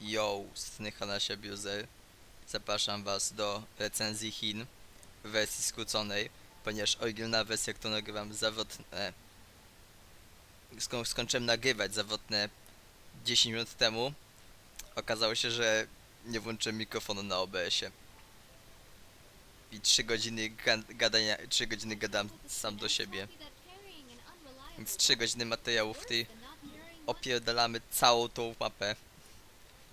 Yo, Snychanasia Abuser. Zapraszam was do recenzji Chin w wersji skróconej, ponieważ oryginalna wersja, którą nagrywam zawrotne... Sko skończyłem nagrywać zawrotne 10 minut temu. Okazało się, że nie włączyłem mikrofonu na OBS-ie. I 3 godziny ga- gadania, 3 godziny gadam sam do siebie. Więc 3 godziny materiału w tej opierdalamy całą tą mapę.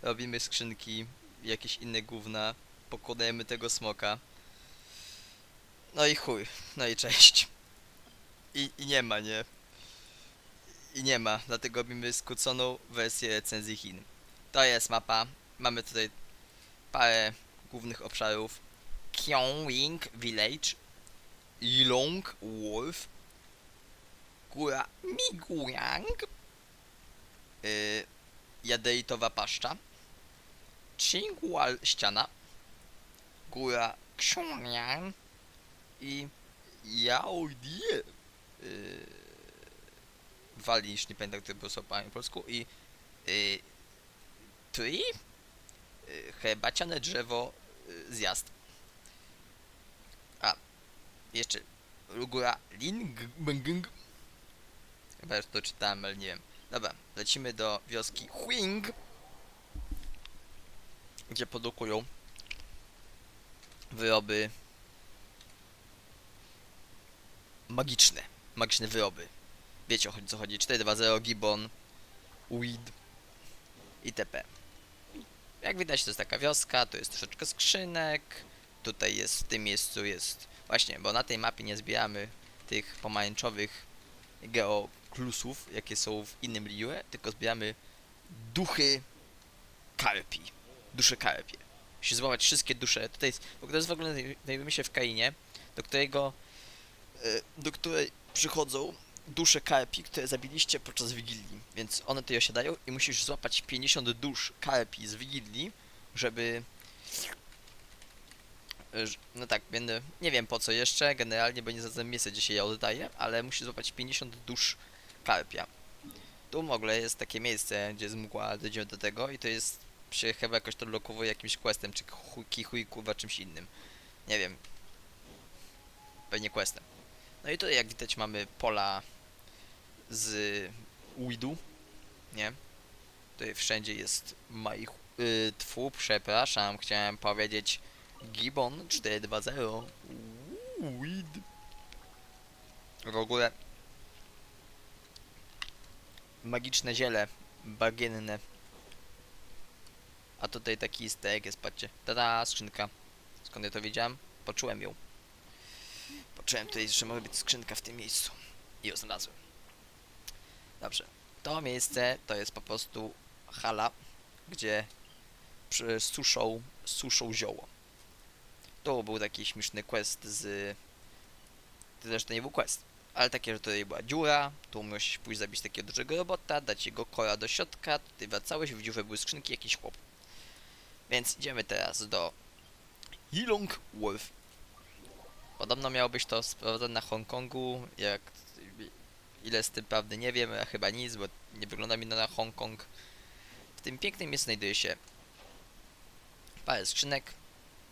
Robimy skrzynki, jakieś inne gówna, pokładajemy tego smoka. No i chuj, no i cześć. I, I nie ma, nie? I nie ma, dlatego robimy skróconą wersję recenzji Chin. To jest mapa, mamy tutaj parę głównych obszarów. Kyongwing Village, Yilong Wolf, Góra Miguyang, yy, Jadeitowa Paszcza, Qingwal Ściana, Góra Ksiąnian i Yaodie. Yy, Wali, już nie pamiętam, które było słowo po polsku i yy, Tui, yy, herbaciane drzewo, yy, zjazd. A, jeszcze Góra Lingbeng. Chyba już to czytałem, ale nie wiem. Dobra, lecimy do wioski Huing, gdzie produkują wyroby magiczne. Magiczne wyroby. Wiecie o co chodzi. 420 Gibbon, Weed itp. Jak widać to jest taka wioska, tu jest troszeczkę skrzynek. Tutaj jest, w tym miejscu jest... Właśnie, bo na tej mapie nie zbieramy tych pomarańczowych geoklusów, jakie są w innym liue, tylko zbieramy duchy karpi. Dusze karpie. Musisz złapać wszystkie dusze. Tutaj jest, bo to jest w ogóle, znajdujemy się w krainie, do którego, e, do której przychodzą dusze karpi, które zabiliście podczas Wigilii. Więc one tutaj osiadają i musisz złapać 50 dusz karpi z Wigilii, żeby... e, No tak, będę... Nie wiem po co jeszcze, generalnie, bo nie za miejsce, gdzie się je oddaje, ale musisz złapać 50 dusz karpia. Tu w ogóle jest takie miejsce, gdzie jest mgła, dojdziemy do tego i to jest się chyba jakoś to lokowuje jakimś questem, czy chuj, kichuj, kurwa, czymś innym. Nie wiem. Pewnie questem. No i tutaj jak widać mamy pola z weedu, nie? Tutaj wszędzie jest maj... Yy, tfu, przepraszam, chciałem powiedzieć Gibbon 420 Uuu, Weed w ogóle magiczne ziele bagienne a tutaj taki easter jest, patrzcie. Tada, skrzynka. Skąd ja to wiedziałem? Poczułem ją. Poczułem tutaj, że może być skrzynka w tym miejscu. I ją znalazłem. Dobrze. To miejsce to jest po prostu hala, gdzie suszą, suszą zioło. Tu był taki śmieszny quest z... To to nie był quest. Ale takie, że tutaj była dziura, tu musisz pójść zabić takiego dużego robota, dać jego kora do środka, tutaj wracałeś, w dziurze były skrzynki, jakiś chłop. Więc idziemy teraz do Yilong Wolf. Podobno miało być to sprowadzone na Hongkongu, jak ile z tym prawdy nie wiem, a chyba nic, bo nie wygląda mi na Hongkong. W tym pięknym miejscu znajduje się parę skrzynek.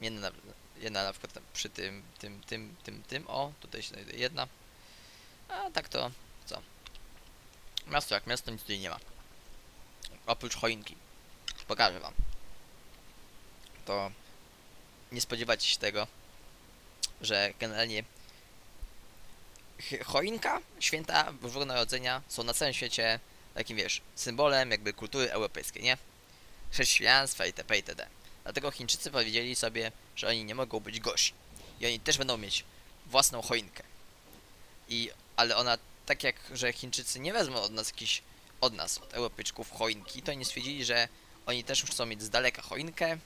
Jedna na, jedna na przykład przy tym, tym, tym, tym, tym, o, tutaj się znajduje jedna. A tak to, co? Miasto jak miasto, nic tutaj nie ma. Oprócz choinki. Pokażę wam to nie spodziewacie się tego, że generalnie ch- choinka, święta Bożego Narodzenia są na całym świecie takim, wiesz, symbolem jakby kultury europejskiej, nie? Chrześcijaństwa itp. itd. Dlatego Chińczycy powiedzieli sobie, że oni nie mogą być gości. I oni też będą mieć własną choinkę. I, ale ona, tak jak, że Chińczycy nie wezmą od nas jakiś, od nas, od Europejczyków choinki, to oni stwierdzili, że oni też chcą mieć z daleka choinkę,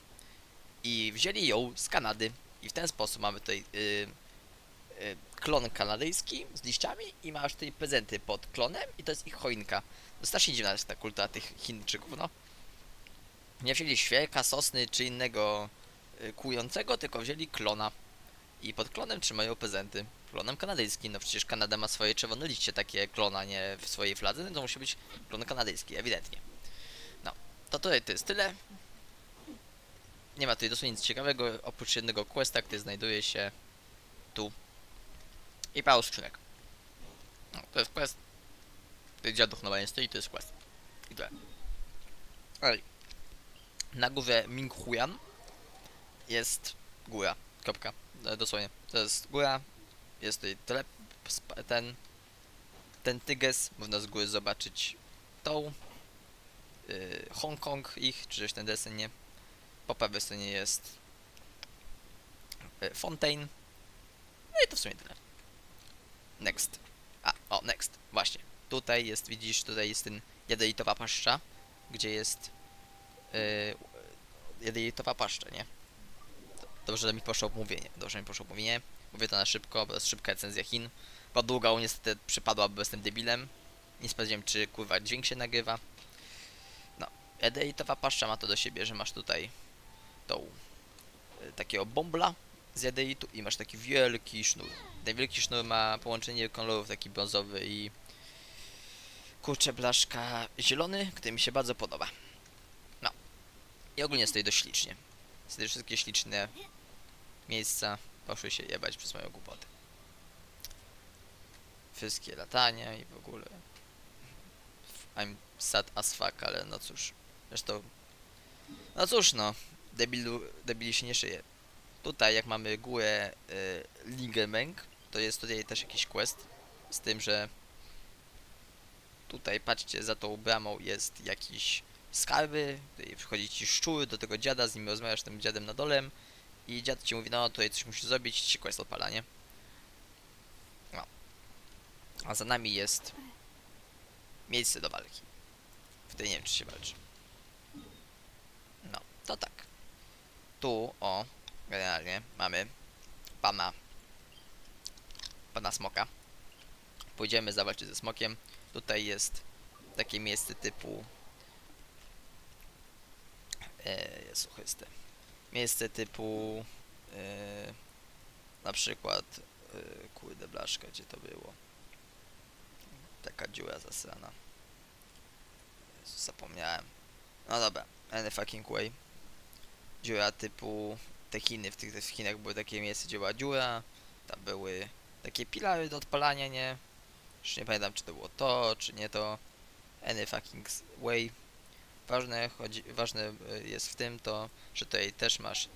i wzięli ją z Kanady i w ten sposób mamy tutaj y, y, klon kanadyjski z liściami i masz tutaj prezenty pod klonem i to jest ich choinka. To strasznie dziwna jest ta kultura tych Chińczyków, no. Nie wzięli świerka, sosny czy innego y, kłującego, tylko wzięli klona. I pod klonem trzymają prezenty. Klonem kanadyjskim, no przecież Kanada ma swoje czerwone liście, takie klona, nie w swojej fladze, no to musi być klon kanadyjski, ewidentnie. No, to tutaj to jest tyle. Nie ma tutaj dosłownie nic ciekawego, oprócz jednego questa, który znajduje się tu. I paru skrzynek. No, to jest quest. Tutaj dziaduch normalnie stoi, to jest quest. I tyle. Na górze Minghuyan jest góra. Kropka. E, Dosłownie. To jest góra. Jest tutaj tele... sp- ten... Ten tyges. Można z góry zobaczyć tą. Yy, Hongkong ich, czy coś ten desen, nie? Po prawej stronie jest y, Fontaine. No i to w sumie tyle. Next. A, o, next. Właśnie. Tutaj jest, widzisz, tutaj jest ten jadelitowa paszcza, gdzie jest yy, jadelitowa paszcza, nie? Dobrze, że mi poszło mówienie. Dobrze, że mi poszło mówienie. Mówię to na szybko, bo to jest szybka recenzja Chin. Bo długo niestety przypadła, bo jestem debilem. Nie sprawdziłem, czy kurwa dźwięk się nagrywa. No, jadelitowa paszcza ma to do siebie, że masz tutaj tą y, takiego bombla z jadeitu i masz taki wielki sznur. Ten wielki sznur ma połączenie kolorów taki brązowy i kurczę blaszka zielony, który mi się bardzo podoba. No. I ogólnie stoi dość ślicznie. Wtedy wszystkie śliczne miejsca poszły się jebać przez moją głupotę. Wszystkie latania i w ogóle. I'm sad as fuck, ale no cóż. Zresztą. No cóż no. Debilu, debili się nie szyje. Tutaj jak mamy górę y, Lingemeng, to jest tutaj też jakiś quest. Z tym, że tutaj patrzcie, za tą bramą jest jakiś skarby, tutaj przychodzi ci szczur do tego dziada, z nim rozmawiasz tym dziadem na dole i dziad ci mówi, no tutaj coś musisz zrobić, ci quest odpala, nie? No. A za nami jest miejsce do walki. Wtedy nie wiem, czy się walczy. No, to tak. Tu, o, generalnie mamy pana, pana smoka. Pójdziemy zawalczyć ze smokiem. Tutaj jest takie miejsce typu e, Jezu Chryste. Miejsce typu e, na przykład e, kurde blaszka, gdzie to było? Taka dziura zasrana. Jezu, zapomniałem. No dobra, any fucking way. Dziura typu te Chiny, w tych w Chinach były takie miejsca, gdzie była dziura, tam były takie pilary do odpalania, nie? Już nie pamiętam, czy to było to, czy nie to. Any fucking way. Ważne, chodzi, ważne y, jest w tym to, że tutaj też masz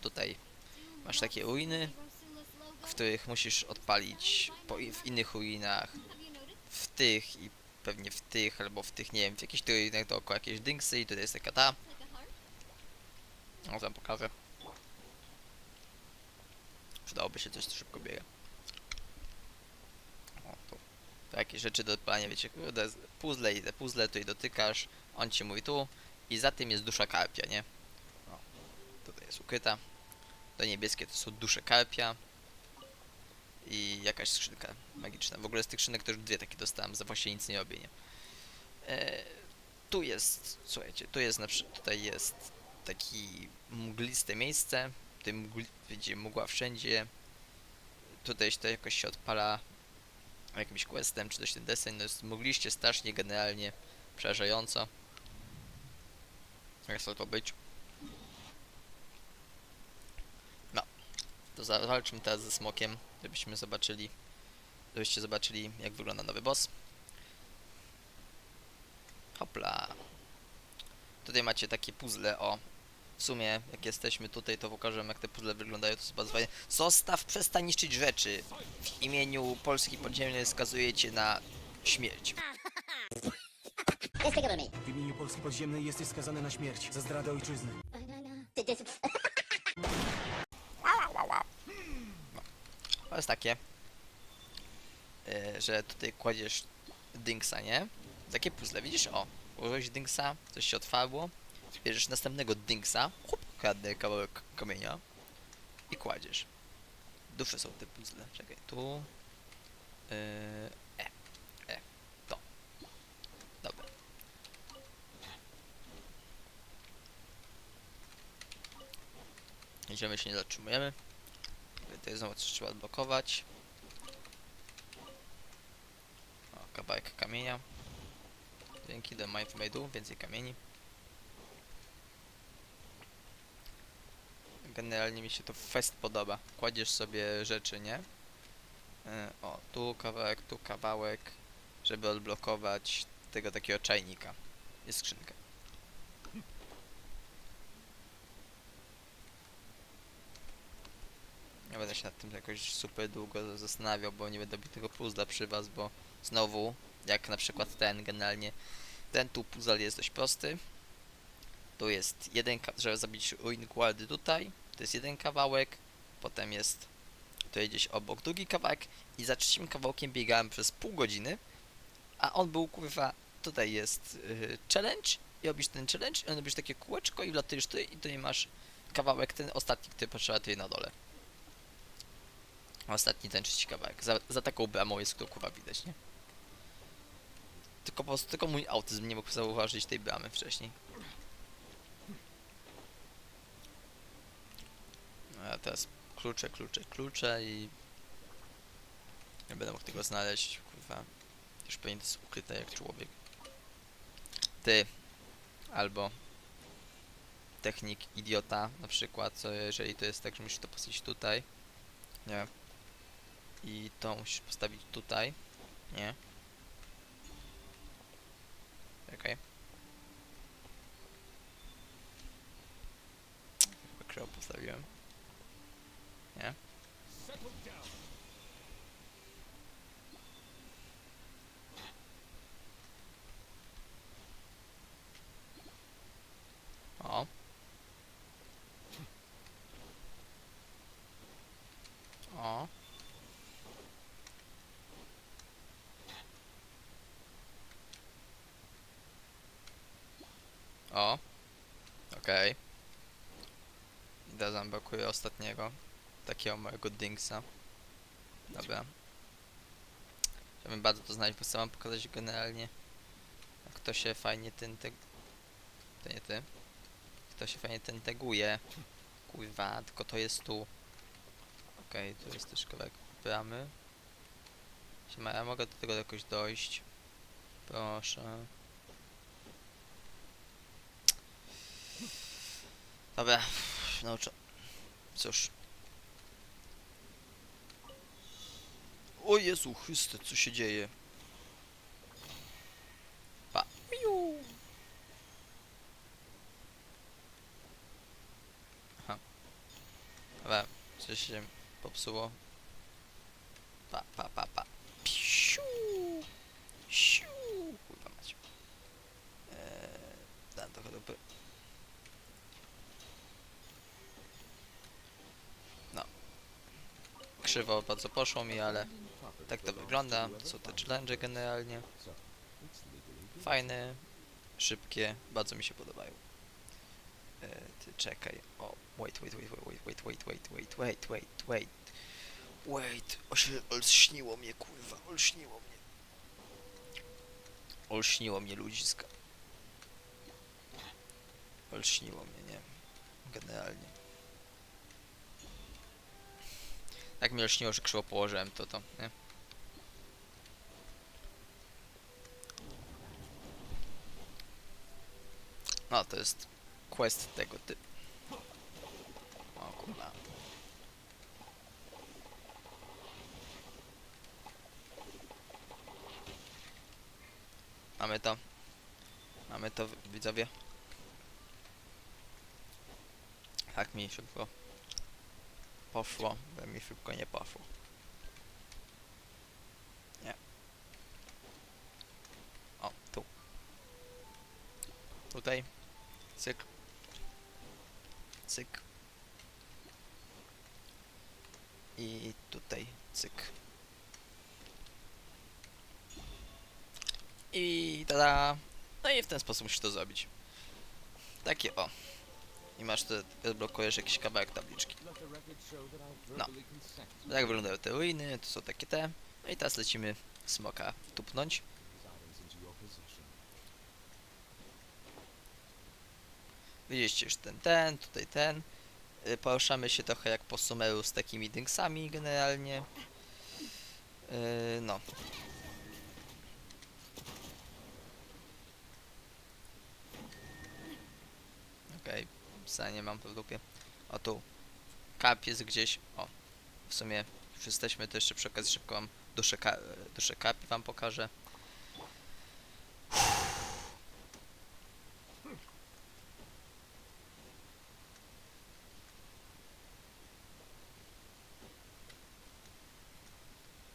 tutaj masz takie ruiny, w których musisz odpalić po, w innych ruinach, w tych i pewnie w tych, albo w tych, nie wiem, w jakichś ruinach dookoła jakieś dynksy i tutaj jest taka ta. No wam pokażę. Przydałoby się coś, co szybko biega. O, tu. Takie rzeczy do odpalania, wiecie, puzzle i te puzzle, tu i dotykasz, on ci mówi tu i za tym jest dusza karpia, nie? O, tutaj jest ukryta. To niebieskie to są dusze karpia. I jakaś skrzynka magiczna. W ogóle z tych skrzynek to już dwie takie dostałem, za właściwie nic nie robię, nie? E, tu jest, słuchajcie, tu jest na przykład, tutaj jest taki mgliste miejsce. Tutaj mgli, widzicie, mgła wszędzie. Tutaj to jakoś się odpala jakimś questem, czy coś ten deseń. No jest mgliście strasznie, generalnie przerażająco. Jak to być? No. To zawalczmy teraz ze smokiem, żebyśmy zobaczyli, żebyście zobaczyli jak wygląda nowy boss. Hopla. Tutaj macie takie puzzle, o. W sumie, jak jesteśmy tutaj, to pokażę jak te puzzle wyglądają, to jest bardzo fajnie. Zostaw, przestań niszczyć rzeczy. W imieniu Polski Podziemnej skazujecie na śmierć. W imieniu Polski Podziemnej jesteś skazany na śmierć za zdradę ojczyzny. To jest takie, e, że tutaj kładziesz dynksa, nie? Takie puzzle, widzisz? O, ułożyłeś dynksa, coś się otwarło, bierzesz następnego dynksa, hop, kradnę kawałek kamienia i kładziesz. Duże są te puzzle, czekaj, tu, e, e, e, to. Dobra. Idziemy się nie zatrzymujemy. Tutaj znowu coś trzeba odblokować. O, kawałek kamienia. Dzięki, the Mind Made więcej kamieni. Generalnie mi się to fest podoba. Kładziesz sobie rzeczy, nie? E, o, tu kawałek, tu kawałek, żeby odblokować tego takiego czajnika. Jest skrzynka. Nie będę się nad tym jakoś super długo zastanawiał, bo nie będę robił tego puzzla przy was, bo znowu, jak na przykład ten generalnie, ten tu puzzle jest dość prosty. Tu jest jeden, żeby zabić ruin guardy tutaj, to jest jeden kawałek, potem jest tutaj gdzieś obok drugi kawałek i za trzecim kawałkiem biegałem przez pół godziny, a on był kurwa, tutaj jest yy, challenge i robisz ten challenge i on robisz takie kółeczko i wlatujesz tutaj i tutaj masz kawałek ten ostatni, który potrzeba tutaj na dole. Ostatni ten trzeci kawałek. Za, za taką bramą jest to kurwa widać, nie? Tylko po prostu, tylko mój autyzm nie mógł zauważyć tej bramy wcześniej. No a teraz klucze, klucze, klucze i... Nie będę mógł tego znaleźć, kurwa. Już pewnie to jest ukryte jak człowiek. Ty. Albo... Technik idiota, na przykład, co jeżeli to jest tak, że musisz to postawić tutaj. Nie. I to musisz postawić tutaj. Nie. Okej. Chyba krzew postawiłem. Nie. O. O. O. Okej. I teraz nam brakuje ostatniego. Takiego małego dingsa. Dobra. Chciałbym bardzo to znaleźć, bo chcę wam pokazać generalnie jak to się fajnie ten te... To nie ty. Jak to się fajnie ten teguje. Kurwa, tylko to jest tu. Okej, tu jest też kawałek bramy. Siema, ja mogę do tego jakoś dojść. Proszę. Dobra, nauczę. Cóż. O Jezu Chryste, co się dzieje? Pa. Miu. Aha. Dobra, coś się popsuło. Pa, pa, pa, pa. Psiu. Siu. Kurwa macie. Eee, dam trochę dupy. No. Krzywo bardzo poszło mi, ale tak to wygląda. Są te challenge generalnie. Fajne, szybkie, bardzo mi się podobają. E, ty czekaj. O, wait, wait, wait, wait, wait, wait, wait, wait, wait, wait, wait. Wait, olśniło mnie, kurwa, olśniło mnie. Olśniło mnie ludziska. Olśniło mnie, nie? Generalnie. Tak mnie olśniło, że krzywo położyłem to, to, nie? No, to jest quest tego typu. O kurwa. Mamy to. Mamy to, wi- widzowie. Tak mi szybko poszło, bo mi szybko nie poszło. Nie. O, tu. Tutaj. Cyk. Cyk. I tutaj cyk. I tada! No i w ten sposób musisz to zrobić. Takie o. I masz te, odblokujesz jakiś kawałek tabliczki. No. Tak wyglądają te ruiny, to są takie te. No i teraz lecimy smoka tupnąć. Widzieliście już ten, ten, tutaj ten. Y, Poruszamy się trochę jak po Sumeru z takimi dynksami generalnie. Yy, no. Okej, okay. Nie mam to w dupie. O tu. Kap jest gdzieś. O, w sumie już jesteśmy, to jeszcze przy okazji szybko wam duszę, ka duszę kapi wam pokażę.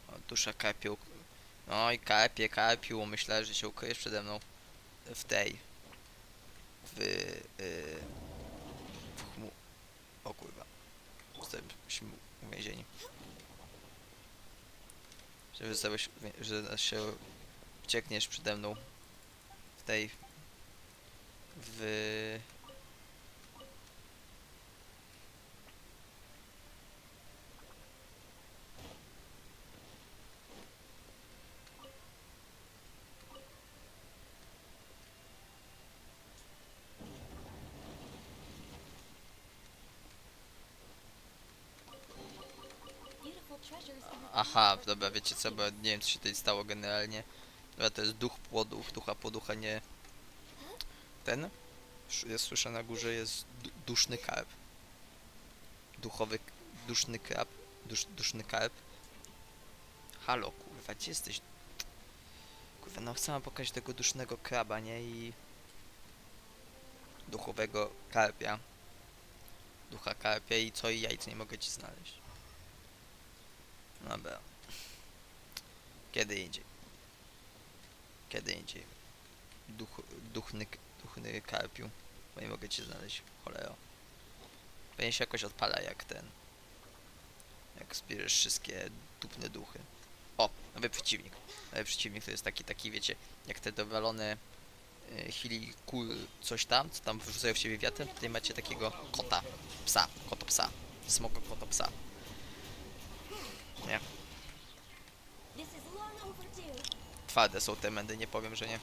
O, dusza kapiu. No i kapie, kapiu, myślę, że się ukryjesz przede mną w tej. W. Yy, w chmu... O kurwa. Jesteśmy uwięzieni. Że zostałeś, że się uciekniesz przede mną w tej. W. Aha, dobra, wiecie co, bo nie wiem co się tutaj stało generalnie. Dobra, to jest duch płodów, ducha poducha, nie... Ten? Ja słyszę na górze jest du duszny karp. Duchowy, duszny krab, dusz, duszny karp. Halo, kurwa, gdzie jesteś? Kurwa, no chcę pokazać tego dusznego kraba, nie? I... Duchowego karpia. Ducha karpia i co i jajc nie mogę ci znaleźć. Dobra. Kiedy indziej. Kiedy indziej. Duch, duchny, duchny karpiu. Bo nie mogę cię znaleźć. Cholero. Pewnie się jakoś odpala jak ten. Jak zbierzesz wszystkie dupne duchy. O, nowy przeciwnik. Nowy przeciwnik to jest taki, taki wiecie, jak te dowalone y, chili kul coś tam, co tam wrzucają w siebie wiatrem, tutaj macie takiego kota, psa, koto psa, smogo koto psa. Nie, twarde są te mędy, nie powiem, że nie.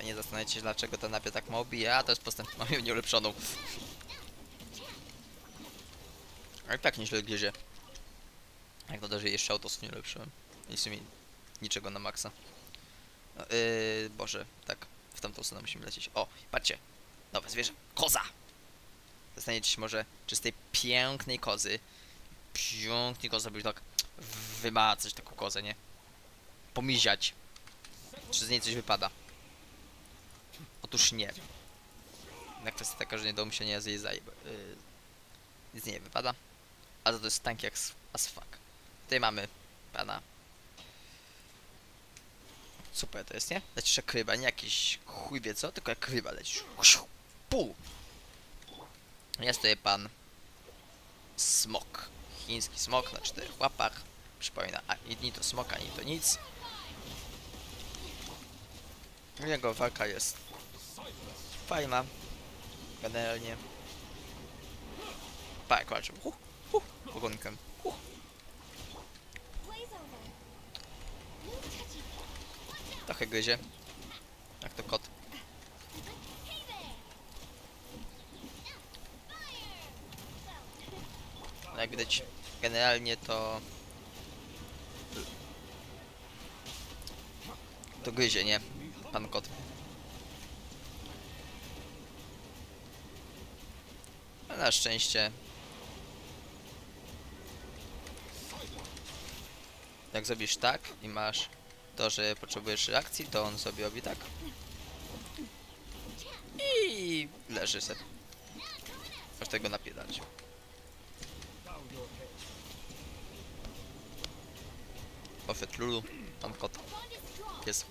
A nie zastanawiacie się dlaczego ta napia tak mało bije, a to jest postęp, mam ją nieulepszoną. Ale tak nieźle gryzie. Jak że jeszcze autosów nie ulepszyłem. I w sumie niczego na maksa. Yy, Boże, tak, w tamtą stronę musimy lecieć. O, patrzcie, nowe zwierzę, koza! Zastanawiacie się może, czy z tej pięknej kozy, pięknej kozy, by tak wymacać taką kozę, nie? Pomiziać. Czy z niej coś wypada? Otóż nie. Na kwestia taka, że nie do umyślenia z jej zaje... Yy, z niej nie wypada. A to jest tank jak as fuck. Tutaj mamy pana Super to jest, nie? Lecisz jak ryba, nie jakiś chuj wie co, tylko jak ryba lecisz. Pół! Jest tutaj pan smok. Chiński smok na czterech łapach. Przypomina, a jedni to smok, ani to nic. Jego walka jest fajna. Generalnie. Tak, walczył. Huh, huh, ogonkiem. Huh. Trochę gryzie. Jak to kot. No jak widać, generalnie to... To gryzie, nie? Pan kot. A na szczęście... Jak zrobisz tak i masz to, że potrzebujesz reakcji, to on sobie robi tak. I leży se. Masz tego napiedać. Poszedł Lulu, pan kot. Jest.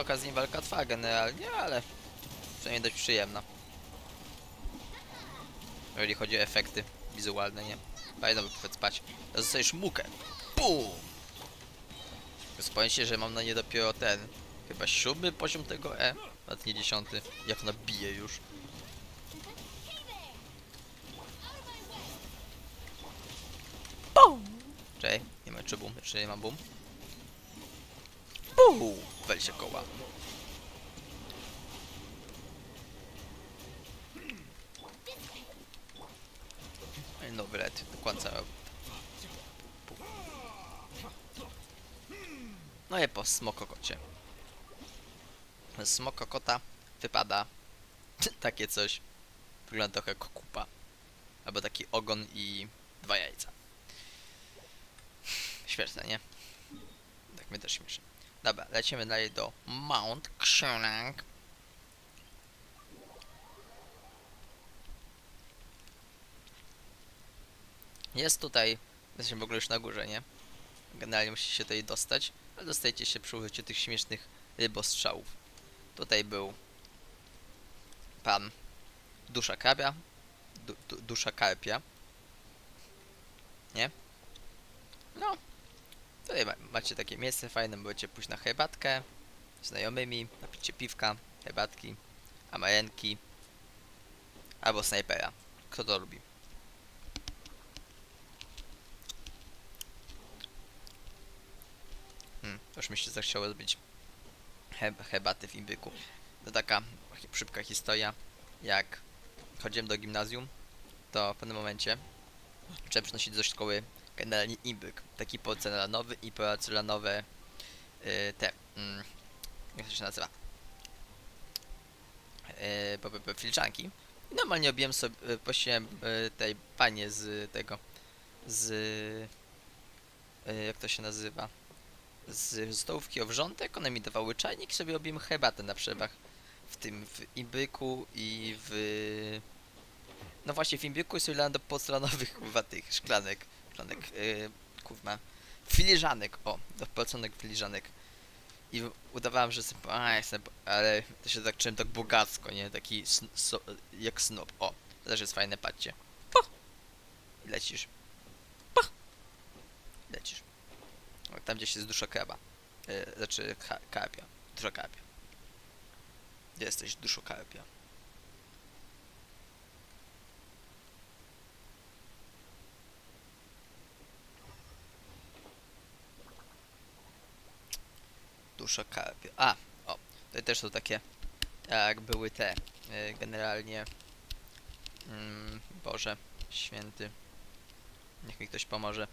To okazji walka trwa generalnie, ale przynajmniej dość przyjemna. Jeżeli chodzi o efekty wizualne, nie? Fajno by powiedz spać. To zostajesz mukę. Bum! Wspomniecie, że mam na nie dopiero ten. Chyba siódmy poziom tego E, nawet nie dziesiąty. Jak ona bije już. Bum! Czekaj, nie ma czy boom, czy nie mam boom. Puu! 20 koła. I Nowy led, dokładnie No i po smokokocie. Smokokota wypada takie coś. Wygląda trochę jak kupa. Albo taki ogon i dwa jajca. Śmieszne, nie? Tak mnie też śmieszy. Dobra, lecimy dalej do Mount Xiaolang. Jest tutaj, jesteśmy w ogóle już na górze, nie? Generalnie musicie się tutaj dostać, ale dostajecie się przy użyciu tych śmiesznych rybostrzałów. Tutaj był pan Dusza Karpia, du, du, Dusza Karpia, nie? No, tutaj ma, macie takie miejsce fajne, możecie pójść na herbatkę znajomymi, napicie piwka, herbatki, amarenki, albo snajpera. Kto to lubi? Hmm, już mi się zachciało zrobić he herbaty w imbyku. To taka szybka historia. Jak chodziłem do gimnazjum, to w pewnym momencie trzeba przynosić do szkoły generalnie imbyk. Taki porcelanowy i porcelanowe yy, te. Mm, jak to się nazywa? Yy, po, po, po, filiżanki. I normalnie obiłem sobie, yy, prosiłem yy, tej panie z tego, z, yy, jak to się nazywa, z stołówki o wrzątek, one mi dawały czajnik sobie robiłem herbatę na przerwach. W tym, w imbyku i w... No właśnie, w imbyku i sobie do porcelanowych, kurwa, tych szklanek, szklanek, yy, kurwa, filiżanek, o, do porcellanek filiżanek. I udawałem, że sobie, a, jestem, ale to się tak czułem tak bogacko, nie? Taki sn- so, jak snob. O, to też jest fajne, patrzcie. Lecisz. Lecisz. Tam gdzieś jest dusza kraba. Yy, znaczy ka karpia. Dusza jesteś, duszo karpia? Dusza karpia. A, o, tutaj też są takie, jak były te, yy, generalnie, mm, Boże, święty, niech mi ktoś pomoże,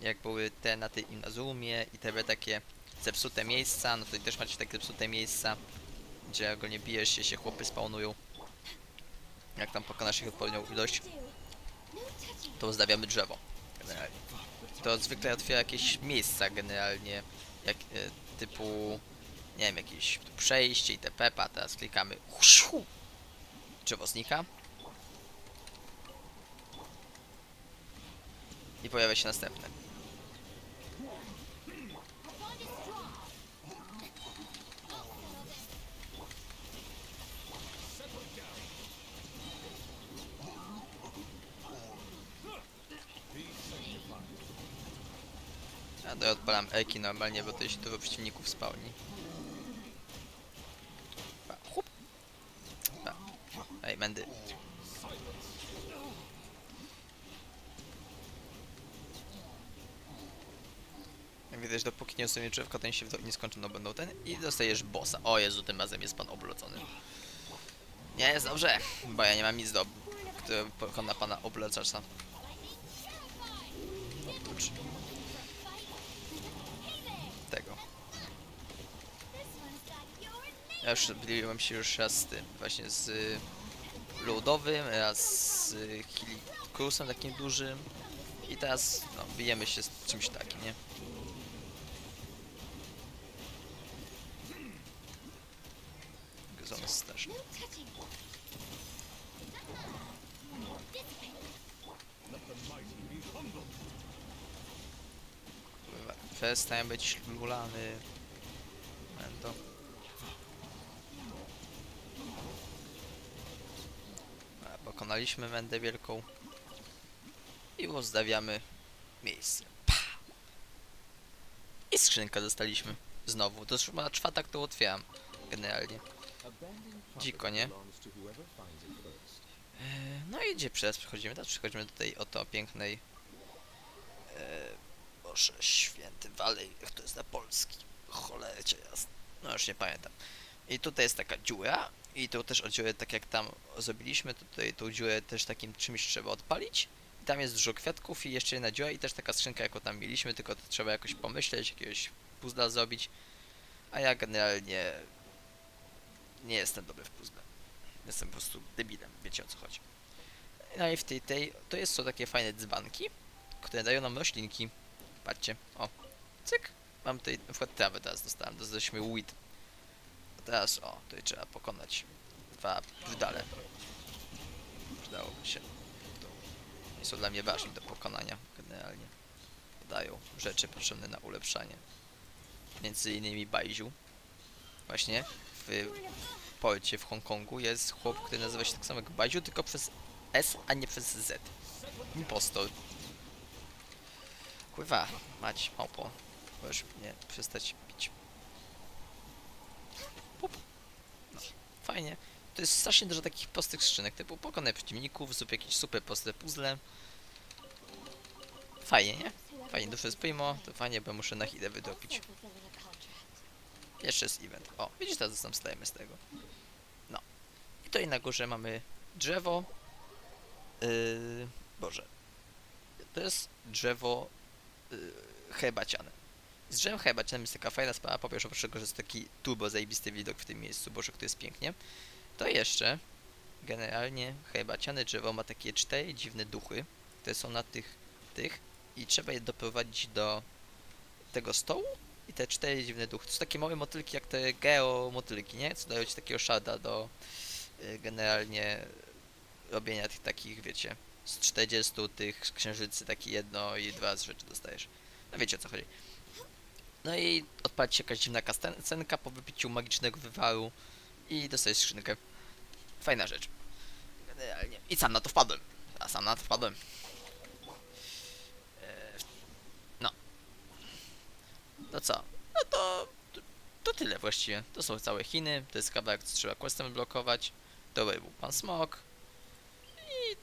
jak były te na tej Inazumie i te takie zepsute miejsca, no tutaj też macie takie zepsute miejsca, gdzie ogólnie bijesz się, się chłopy spawnują. Jak tam pokonasz ich odpowiednią ilość, to zostawiamy drzewo, generalnie. To zwykle otwiera jakieś miejsca, generalnie, jak e, typu, nie wiem, jakieś przejście itp. A teraz klikamy, drzewo znika. I pojawia się następne. Ja odpalam eki normalnie, bo to się dużo przeciwników spawni. Pa, Hup. Ej, Mendy. Jak widać, dopóki nie ustanie drzewka, ten się nie skończy, no będą ten i dostajesz bossa. O Jezu, tym razem jest pan oblocony. Nie jest dobrze, bo ja nie mam nic do... który pokona pana oblecarza. Oprócz Ja już biłem się już raz z tym, właśnie z y, lodowym, raz z y, takim dużym i teraz no, bijemy się z czymś takim, nie? Gazon touching. Przestań być lulany. A, Pokonaliśmy Mendę Wielką. I rozdawiamy miejsce. Pa! I skrzynkę dostaliśmy. Znowu. To już chyba czwarta, którą otwieram. Generalnie. Dziko, nie? E, No i gdzie przez przechodzimy? Teraz przechodzimy do tej oto pięknej e, Boże święty Walej, jak to jest na polski? Cholercie jasne. No już nie pamiętam. I tutaj jest taka dziura. I tu też dziury, tak jak tam zrobiliśmy, tutaj tą dziurę też takim czymś trzeba odpalić. I tam jest dużo kwiatków i jeszcze jedna dziura i też taka skrzynka, jaką tam mieliśmy, tylko to trzeba jakoś pomyśleć, jakiegoś puzzla zrobić. A ja generalnie nie jestem dobry w puzzle. Jestem po prostu debilem, wiecie o co chodzi. No i w tej, tej, to jest są takie fajne dzbanki, które dają nam roślinki. Patrzcie, o, cyk. Mam tutaj, na przykład trawę teraz dostałem, dostaliśmy weed. Teraz, o, tutaj trzeba pokonać dwa brudale. Przydałoby się. Nie są dla mnie ważni do pokonania, generalnie. Podają rzeczy potrzebne na ulepszanie. Między innymi Baiziu. Właśnie w porcie w Hongkongu jest chłop, który nazywa się tak samo jak Baiziu, tylko przez S, a nie przez Z. Impostor. Kurwa, mać, małpo. Możesz mnie przestać fajnie. To jest strasznie dużo takich prostych skrzynek, typu pokonaj przeciwników, zrób jakieś super proste puzzle. Fajnie, nie? Fajnie, duże z Primo, to fajnie, bo muszę na chwilę contract. Jeszcze jest event. O, widzisz, teraz sam stajemy z tego. No. I tutaj na górze mamy drzewo. Yy, Boże. To jest drzewo yy, herbaciane. Z drzewem herbacianem jest taka fajna sprawa, po pierwsze, oprócz tego, że jest taki turbo zajebisty widok w tym miejscu, Boże, to jest pięknie. To jeszcze, generalnie, herbaciane drzewo ma takie cztery dziwne duchy, które są na tych, tych i trzeba je doprowadzić do tego stołu i te cztery dziwne duchy. To są takie małe motylki jak te geo motylki, nie? Co dają ci takiego szada do y, generalnie robienia tych takich, wiecie, z 40 tych księżycy takie jedno i dwa z rzeczy dostajesz. No wiecie o co chodzi. No i odpalić się jakaś dziwna kastenka po wypiciu magicznego wywaru i dostajesz skrzynkę. Fajna rzecz. Generalnie. I sam na to wpadłem. A sam na to wpadłem. E, No. No co? No to, to, tyle właściwie. To są całe Chiny, to jest kawałek, co trzeba questem blokować. To był pan Smok. I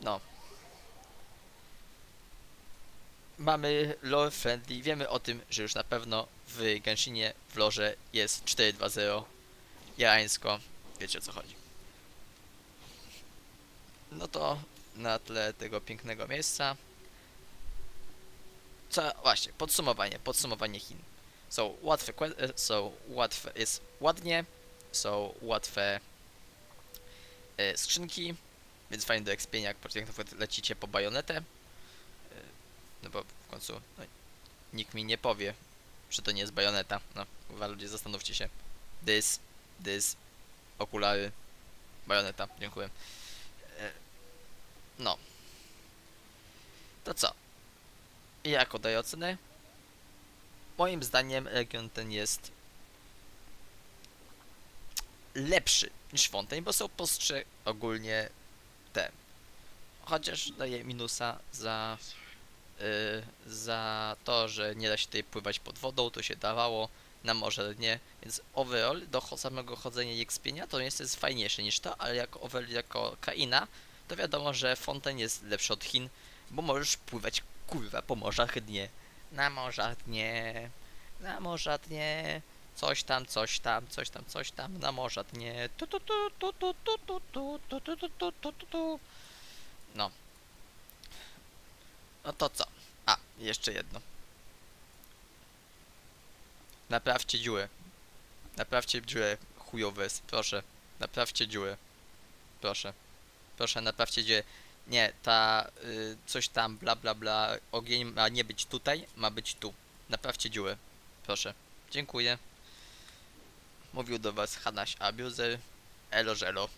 no. Mamy lore friendly. Wiemy o tym, że już na pewno w Genshinie w lorze jest 4.2.0 jarańsko. Wiecie o co chodzi. No to na tle tego pięknego miejsca co właśnie, podsumowanie, podsumowanie Chin. Są łatwe, e, są łatwe, jest ładnie, są łatwe e, skrzynki, więc fajnie do ekspienia, jak lecicie po bajonetę. No bo w końcu no, nikt mi nie powie, że to nie jest bajoneta. No, kurwa ludzie, zastanówcie się. This, this, okulary, bajoneta, dziękuję. E, no. To co? Jak oddaję ocenę? Moim zdaniem region ten jest lepszy niż Fontaine, bo są prostsze ogólnie te. Chociaż daję minusa za za to, że nie da się tutaj pływać pod wodą, to się dawało, na morze nie, więc overall do samego chodzenia i ekspienia to jest, fajniejsze niż to, ale jako overall, jako kaina, to wiadomo, że Fontaine jest lepszy od Chin, bo możesz pływać kurwa po morzach dnie. Na morzach dnie. Na morzach dnie. Coś tam, coś tam, coś tam, coś tam. Na morzach dnie. Tu tu tu tu tu tu tu tu tu tu tu tu tu tu. No. No to co? A, jeszcze jedno. Naprawcie dziurę. Naprawcie dziurę chujowe, proszę. Naprawcie dziurę. Proszę. Proszę, naprawcie dziurę. Nie, ta y, coś tam, bla bla bla, ogień ma nie być tutaj, ma być tu. Naprawcie dziurę, proszę. Dziękuję. Mówił do was Hanaś Abuser. Elo, żelo.